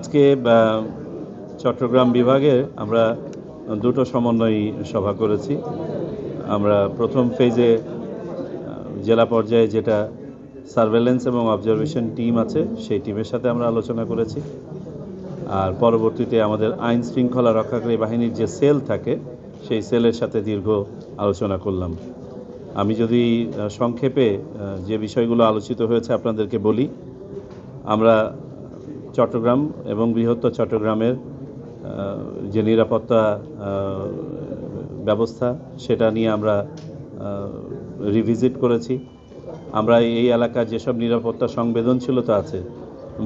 আজকে চট্টগ্রাম বিভাগে আমরা দুটো সমন্বয় সভা করেছি। আমরা প্রথম ফেজে জেলা পর্যায়ে যেটা সার্ভেলেন্স এবং অবজারভেশন টিম আছে, সেই টিমের সাথে আমরা আলোচনা করেছি। আর পরবর্তীতে আমাদের আইন শৃঙ্খলা রক্ষাকারী বাহিনীর যে সেল থাকে, সেই সেলের সাথে দীর্ঘ আলোচনা করলাম। আমি যদি সংক্ষেপে যে বিষয়গুলো আলোচিত হয়েছে আপনাদেরকে বলি, আমরা চট্টগ্রাম এবং বৃহত্তর চট্টগ্রামের যে নিরাপত্তা ব্যবস্থা, সেটা নিয়ে আমরা রিভিজিট করেছি। আমরা এই এলাকার যেসব নিরাপত্তা সংবেদনশীলতা আছে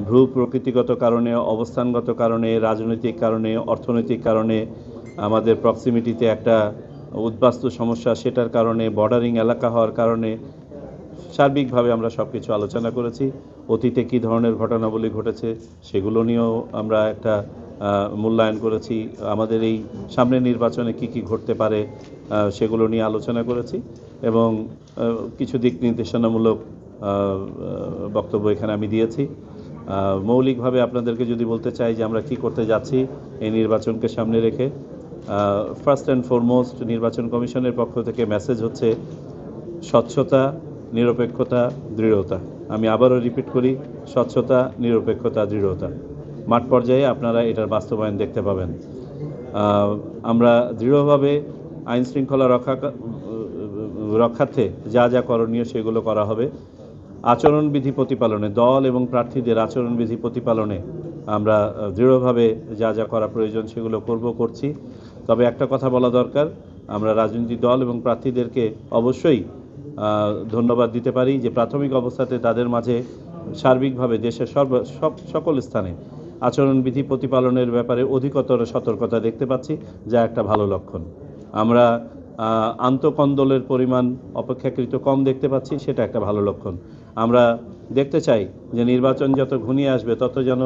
ভ্রু প্রকৃতিগত কারণে, অবস্থানগত কারণে, রাজনৈতিক কারণে, অর্থনৈতিক কারণে, আমাদের প্রক্সিমিটিতে একটা উদ্বাস্তু সমস্যা, সেটার কারণে বর্ডারিং এলাকা হওয়ার কারণে সার্বিকভাবে আমরা সব কিছু আলোচনা করেছি। অতীতে কী ধরনের ঘটনাবলী ঘটেছে সেগুলো নিয়েও আমরা একটা মূল্যায়ন করেছি। আমাদের এই সামনের নির্বাচনে কি কি ঘটতে পারে সেগুলো নিয়ে আলোচনা করেছি এবং কিছু দিক নির্দেশনামূলক বক্তব্য এখানে আমি দিয়েছি। মৌলিকভাবে আপনাদেরকে যদি বলতে চাই যে আমরা কি করতে যাচ্ছি এই নির্বাচনকে সামনে রেখে ফার্স্ট অ্যান্ড ফরমোস্ট নির্বাচন কমিশনের পক্ষ থেকে মেসেজ হচ্ছে স্বচ্ছতা নিরপেক্ষতা, দৃঢ়তা। আমি আবারও রিপিট করি, স্বচ্ছতা, নিরপেক্ষতা, দৃঢ়তা। মাঠ পর্যায়ে আপনারা এটার বাস্তবায়ন দেখতে পাবেন। আমরা দৃঢ়ভাবে আইন শৃঙ্খলা রক্ষা রক্ষার্থে যা যা করণীয় সেগুলো করা হবে। আচরণবিধি প্রতিপালনে, দল এবং প্রার্থীদের আচরণবিধি প্রতিপালনে আমরা দৃঢ়ভাবে যা যা করা প্রয়োজন সেগুলো করব, করছি। তবে একটা কথা বলা দরকার, আমরা রাজনৈতিক দল এবং প্রার্থীদেরকে অবশ্যই ধন্যবাদ দিতে পারি যে প্রাথমিক অবস্থাতে তাদের মাঝে সার্বিকভাবে দেশের সর্ব সব সকল স্থানে আচরণবিধি প্রতিপালনের ব্যাপারে অধিকতর সতর্কতা দেখতে পাচ্ছি, যা একটা ভালো লক্ষণ। আমরা আন্তঃকন্দলের পরিমাণ অপেক্ষাকৃত কম দেখতে পাচ্ছি, সেটা একটা ভালো লক্ষণ। আমরা দেখতে চাই যে নির্বাচন যত ঘনিয়ে আসবে, তত যেন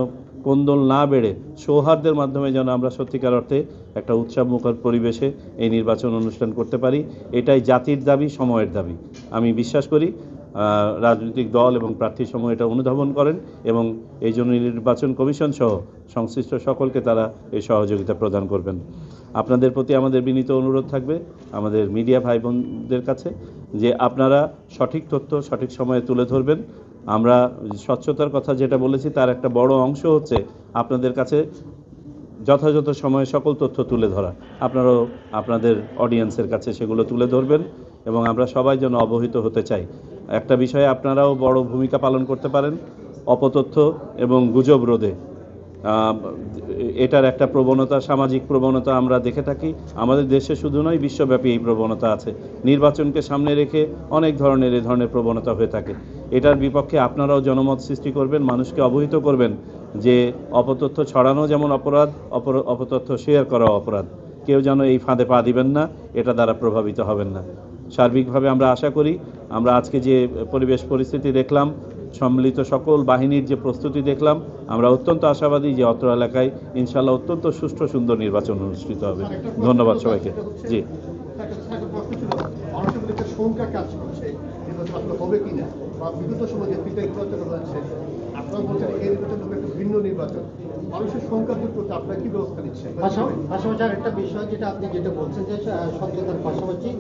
কোন্দল না বেড়ে সৌহার্দ্যের মাধ্যমে যেন আমরা সত্যিকার অর্থে একটা উৎসবমুখর পরিবেশে এই নির্বাচন অনুষ্ঠান করতে পারি, এটাই জাতির দাবি, সময়ের দাবি। আমি বিশ্বাস করি রাজনৈতিক দল এবং প্রার্থী সমূহ এটা অনুধাবন করেন এবং এই জন্য নির্বাচন কমিশন সহ সংশ্লিষ্ট সকলকে তারা এই সহযোগিতা প্রদান করবেন। আপনাদের প্রতি আমাদের বিনীত অনুরোধ থাকবে আমাদের মিডিয়া ভাই বোনদের কাছে যে আপনারা সঠিক তথ্য সঠিক সময়ে তুলে ধরবেন আমরা স্বচ্ছতার কথা যেটা বলেছি, তার একটা বড় অংশ হচ্ছে আপনাদের কাছে যথাযথ সময়ে সকল তথ্য তুলে ধরা। আপনারাও আপনাদের অডিয়েন্সের কাছে সেগুলো তুলে ধরবেন এবং আমরা সবাই যেন অবহিত হতে চাই। একটা বিষয়ে আপনারাও বড় ভূমিকা পালন করতে পারেন। অপতথ্য এবং গুজব রোধে। এটার একটা প্রবণতা, সামাজিক প্রবণতা আমরা দেখে থাকি। আমাদের দেশে শুধু নয়, বিশ্বব্যাপী এই প্রবণতা আছে। নির্বাচনকে সামনে রেখে অনেক ধরনের এ ধরনের প্রবণতা হয়ে থাকে। এটার বিপক্ষে আপনারাও জনমত সৃষ্টি করবেন, মানুষকে অবহিত করবেন যে অপতথ্য ছড়ানো যেমন অপরাধ, অপর, অপতথ্য শেয়ার করা অপরাধ। কেউ যেন এই ফাঁদে পা দিবেন না, এটা দ্বারা প্রভাবিত হবেন না। সার্বিকভাবে আমরা আশা করি, আমরা আজকে যে পরিবেশ পরিস্থিতি দেখলাম সম্মিলিত সকল বাহিনীর যে প্রস্তুতি দেখলাম, আমরা অত্যন্ত আশাবাদী যে অত্র এলাকায় ইনশাল্লাহ অত্যন্ত সুষ্ঠু সুন্দর নির্বাচন অনুষ্ঠিত হবে। ধন্যবাদ সবাইকে। জি।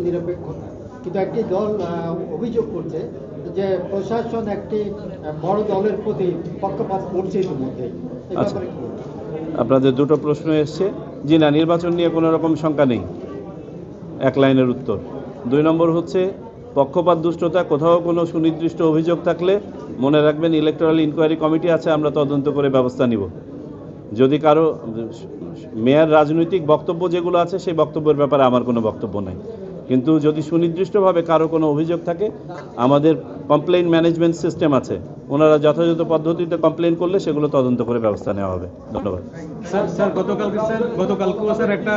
নিরপেক্ষতা। কিন্তু একটি দল অভিযোগ করছে যে প্রশাসন একটি বড় দলের প্রতি পক্ষপাত করছে ইতিমধ্যে। আচ্ছা। আপনাদের দুটো প্রশ্ন এসছে। জি না নির্বাচন নিয়ে কোনো রকম শঙ্কা নেই। এক লাইনের উত্তর। দুই নম্বর হচ্ছে পক্ষপাত দুষ্টতা কোথাও কোনো সুনির্দিষ্ট অভিযোগ থাকলে মনে রাখবেন ইলেকট্রাল ইনকোয়ারি কমিটি আছে আমরা তদন্ত করে ব্যবস্থা নিব। যদি কারও মেয়ার রাজনৈতিক বক্তব্য যেগুলো আছে সেই বক্তব্যের ব্যাপারে আমার কোনো বক্তব্য নাই। কিন্তু যদি সুনির্দিষ্টভাবে কারও কোনো অভিযোগ থাকে, আমাদের কমপ্লেন ম্যানেজমেন্ট সিস্টেম আছে। ওনারা যথাযথ পদ্ধতিতে কমপ্লেন করলে সেগুলো তদন্ত করে ব্যবস্থা নেওয়া হবে। ধন্যবাদ। স্যার স্যার গতকালকে স্যার গতকালকেও স্যার একটা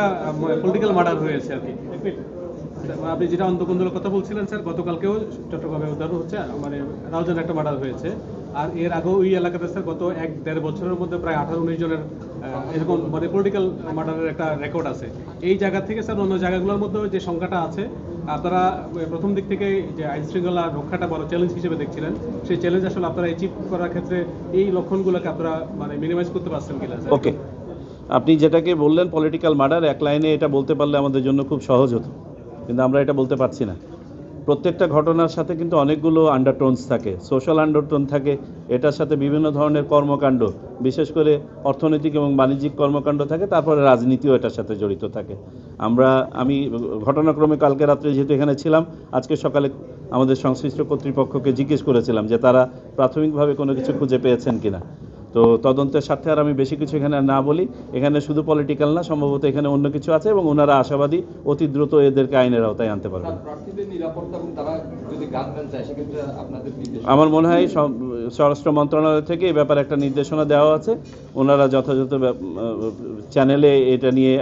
পলিটিক্যাল মার্ডার হয়েছে আর কি। আপনি যেটা অন্তকন্দলের কথা বলছিলেন, স্যার, গতকালকেও চট্টগ্রামে উদ্ধার হচ্ছে মানে রাউজান একটা মার্ডার হয়েছে। আর এর আগেও ওই এলাকাতে স্যার গত এক দেড় বছরের মধ্যে প্রায় আঠারো উনিশ জনের এরকম মানে পলিটিক্যাল মার্ডারের একটা রেকর্ড আছে। এই জায়গা থেকে স্যার অন্য জায়গাগুলোর মধ্যে যে সংখ্যাটা আছে আপনারা প্রথম দিক থেকে যে আইন শৃঙ্খলা রক্ষাটা বড় চ্যালেঞ্জ হিসেবে দেখছিলেন। সেই চ্যালেঞ্জ আসলে আপনারা অ্যাচিভ করার ক্ষেত্রে এই লক্ষণগুলোকে আপনারা মানে মিনিমাইজ করতে পারছেন কিনা ওকে আপনি যেটাকে বললেন পলিটিক্যাল মার্ডার এক লাইনে এটা বলতে পারলে আমাদের জন্য খুব সহজ হতো। কিন্তু আমরা এটা বলতে পারছি না। প্রত্যেকটা ঘটনার সাথে কিন্তু অনেকগুলো আন্ডারটোনস থাকে সোশ্যাল আন্ডারটোন থাকে, এটার সাথে বিভিন্ন ধরনের কর্মকাণ্ড, বিশেষ করে অর্থনৈতিক এবং বাণিজ্যিক কর্মকাণ্ড থাকে, তারপরে রাজনীতিও এটার সাথে জড়িত থাকে। আমরা, আমি ঘটনাক্রমে কালকে রাত্রে যেহেতু এখানে ছিলাম, আজকে সকালে আমাদের সংশ্লিষ্ট কর্তৃপক্ষকে জিজ্ঞেস করেছিলাম যে তারা প্রাথমিকভাবে কোনো কিছু খুঁজে পেয়েছেন কিনা। তো তদন্তের স্বার্থে আর আমি বেশি কিছু এখানে না বলি। এখানে শুধু পলিটিক্যাল না সম্ভবত এখানে অন্য কিছু আছে এবং ওনারা আশাবাদী অতি দ্রুত এদেরকে আইনের আওতায় আনতে পারবেন। আমার মনে হয় স্বরাষ্ট্র মন্ত্রণালয় থেকে এ ব্যাপারে একটা নির্দেশনা দেওয়া আছে। ওনারা যথাযথ চ্যানেলে এটা নিয়ে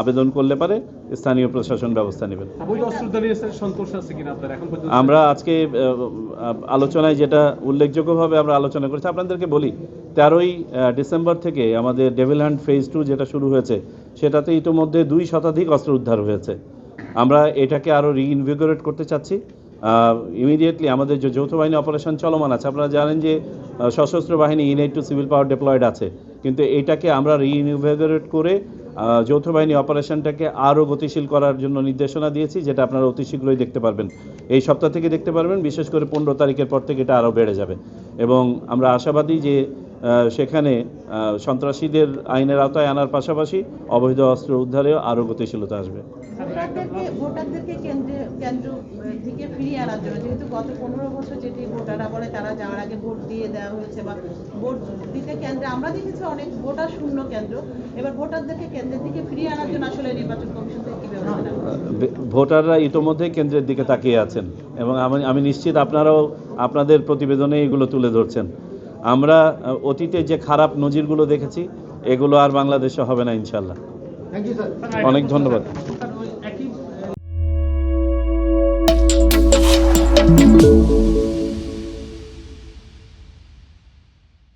আবেদন করলে পারে স্থানীয় প্রশাসন ব্যবস্থা নেবেন। আমরা আজকে আলোচনায় যেটা উল্লেখযোগ্যভাবে আমরা আলোচনা করেছি আপনাদেরকে বলি তেরোই ডিসেম্বর থেকে আমাদের ডেভিল হ্যান্ড ফেজ টু যেটা শুরু হয়েছে সেটাতে ইতোমধ্যে দুই শতাধিক অস্ত্র উদ্ধার হয়েছে। আমরা এটাকে আরও রিইনভিগোরেট করতে চাচ্ছি। ইমিডিয়েটলি আমাদের যে যৌথ বাহিনী অপারেশন চলমান আছে আপনারা জানেন যে সশস্ত্র বাহিনী unite to civil power deployed আছে কিন্তু এটাকে আমরা রিইনভিগোরেট করে যৌথ বাহিনী অপারেশনটাকে আরও গতিশীল করার জন্য নির্দেশনা দিয়েছি, যেটা আপনারা অতি শীঘ্রই দেখতে পারবেন। এই সপ্তাহ থেকে দেখতে পারবেন, বিশেষ করে পনেরো তারিখের পর থেকে এটা আরও বেড়ে যাবে। এবং আমরা আশাবাদী যে সেখানে আহ, সন্ত্রাসীদের আইনের আওতায় আনার পাশাপাশি অবৈধ অস্ত্র উদ্ধারেও আরও গতিশীলতা আসবে। ভোটারদেরকে ভোটারদেরকে কেন্দ্রে কেন্দ্র থেকে ফিরিয়ে আনার জন্য যেহেতু গত পনেরো বছর যেটি ভোটাররা বলে তারা যাওয়ার আগে ভোট দিয়ে দেওয়া হয়েছে বা ভোট দিতে কেন্দ্রে আমরা দেখেছি অনেক ভোটার শূন্য কেন্দ্র। এবার ভোটারদেরকে কেন্দ্রের দিকে ফিরিয়ে আনার জন্য আসলে নির্বাচন কমিশন থেকে কি ব্যবস্থা? নেওয়া হচ্ছে? বে- ভোটাররা ইতোমধ্যেই কেন্দ্রের দিকে তাকিয়ে আছেন এবং আমি আমি নিশ্চিত আপনারাও আপনাদের প্রতিবেদনে এগুলো তুলে ধরছেন। আমরা অতীতে যে খারাপ নজিরগুলো দেখেছি এগুলো আর বাংলাদেশে হবে না ইনশাল্লাহ অনেক ধন্যবাদ।